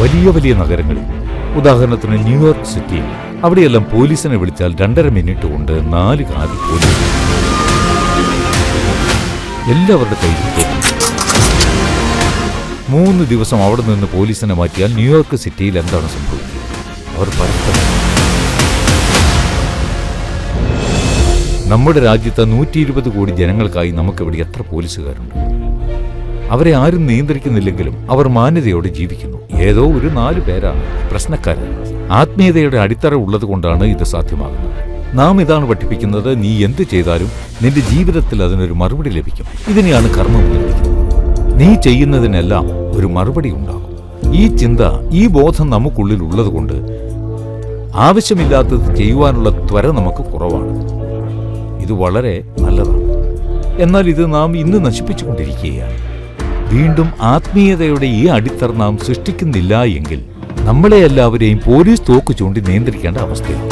വലിയ വലിയ നഗരങ്ങളിൽ. ഉദാഹരണത്തിന് ന്യൂയോർക്ക് സിറ്റിയിൽ അവിടെയെല്ലാം പോലീസിനെ വിളിച്ചാൽ രണ്ടര മിനിറ്റ് കൊണ്ട് നാല് കാതി പോലീസ് എല്ലാവരുടെ കയ്യിൽ മൂന്ന് ദിവസം അവിടെ നിന്ന് പോലീസിനെ മാറ്റിയാൽ ന്യൂയോർക്ക് സിറ്റിയിൽ എന്താണ് സംഭവിക്കുക? അവർ നമ്മുടെ രാജ്യത്തെ നൂറ്റി ഇരുപത് കോടി ജനങ്ങൾക്കായി നമുക്കിവിടെ എത്ര പോലീസുകാരുണ്ട്? അവരെ ആരും നിയന്ത്രിക്കുന്നില്ലെങ്കിലും അവർ മാന്യതയോടെ ജീവിക്കുന്നു. ഏതോ ഒരു നാല് പേരാണ് പ്രശ്നക്കാരൻ ആത്മീയതയുടെ അടിത്തറ ഉള്ളത് കൊണ്ടാണ് ഇത് സാധ്യമാകുന്നത്. നാം ഇതാണ് പഠിപ്പിക്കുന്നത്. നീ എന്ത് ചെയ്താലും നിന്റെ ജീവിതത്തിൽ അതിനൊരു മറുപടി ലഭിക്കും. ഇതിനെയാണ് കർമ്മം നീ ചെയ്യുന്നതിനെല്ലാം ഒരു മറുപടി ഉണ്ടാകും. ഈ ചിന്ത ഈ ബോധം നമുക്കുള്ളിൽ ഉള്ളതുകൊണ്ട് ആവശ്യമില്ലാത്തത് ചെയ്യുവാനുള്ള ത്വര നമുക്ക് കുറവാണ്. ഇത് വളരെ നല്ലതാണ്. എന്നാൽ ഇത് നാം ഇന്ന് നശിപ്പിച്ചുകൊണ്ടിരിക്കുകയാണ്. വീണ്ടും ആത്മീയതയുടെ ഈ അടിത്തറ നാം സൃഷ്ടിക്കുന്നില്ല എങ്കിൽ നമ്മളെ എല്ലാവരെയും പോലീസ് തോക്ക് ചൂണ്ടി നിയന്ത്രിക്കേണ്ട അവസ്ഥയാണ്